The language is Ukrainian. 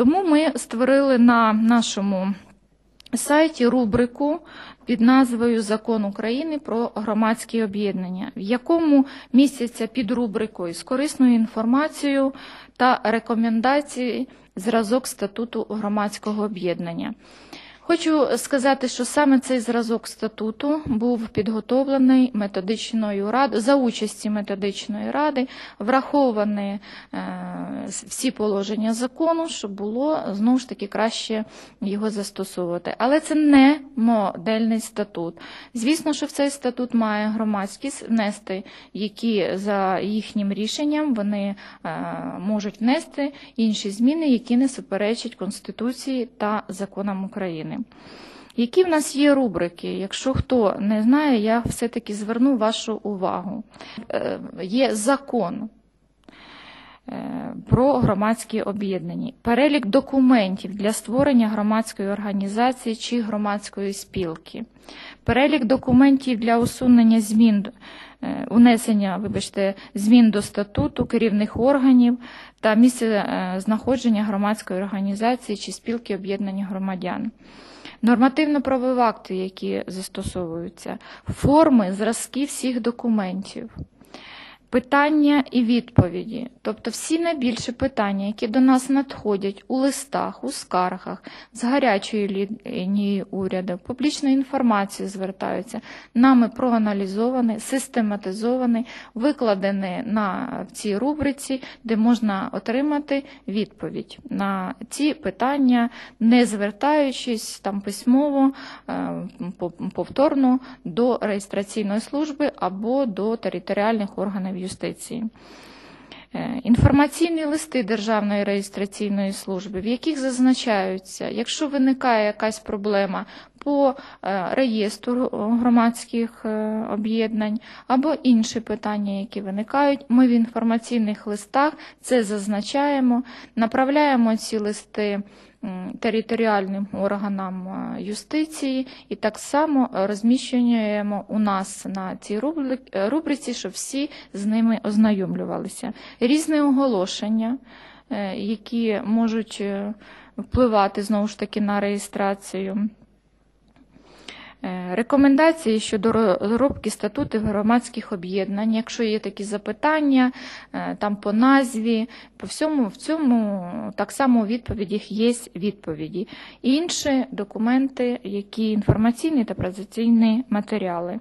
Тому ми створили на нашому сайті рубрику під назвою Закон України про громадські об'єднання, в якому містяться під рубрикою з корисною інформацією та рекомендації зразок статуту громадського об'єднання. Хочу сказати, що саме цей зразок статуту був підготовлений методичною радою за участі методичної ради, враховані е, всі положення закону, щоб було знову ж таки краще його застосовувати. Але це не модельний статут. Звісно, що в цей статут має громадськість внести, які за їхнім рішенням вони е, можуть внести інші зміни, які не суперечать Конституції та законам України. Які в нас є рубрики? Якщо хто не знає, я все-таки зверну вашу увагу. Е, Є закон про громадські об'єднання, перелік документів для створення громадської організації чи громадської спілки, перелік документів для усунення змін, е, унесення, вибачте, змін до статуту керівних органів та місце е, знаходження громадської організації чи спілки об'єднання громадян. Нормативно-правові акти, які застосовуються, форми, зразки всіх документів, питання і відповіді, тобто всі найбільші питання, які до нас надходять у листах, у скаргах, з гарячої лінії уряду, публічної інформації звертаються, нами проаналізовані, систематизовані, викладені на в цій рубриці, де можна отримати відповідь на ці питання, не звертаючись там письмово е, повторно до реєстраційної служби або до територіальних органів юстиції. Е, Інформаційні листи Державної реєстраційної служби, в яких зазначаються, якщо виникає якась проблема по е, реєстру громадських е, об'єднань або інші питання, які виникають, ми в інформаційних листах це зазначаємо, направляємо ці листи територіальним органам е, юстиції і так само розміщуємо у нас на цій е, рубриці, щоб всі з ними ознайомлювалися. Різні оголошення, е, які можуть впливати знову ж таки на реєстрацію. Е, Рекомендації щодо розробки статутів громадських об'єднань, якщо є такі запитання, е, там по назві, по всьому в цьому так само у відповідях є відповіді. Інші документи, які інформаційні та презентаційні матеріали.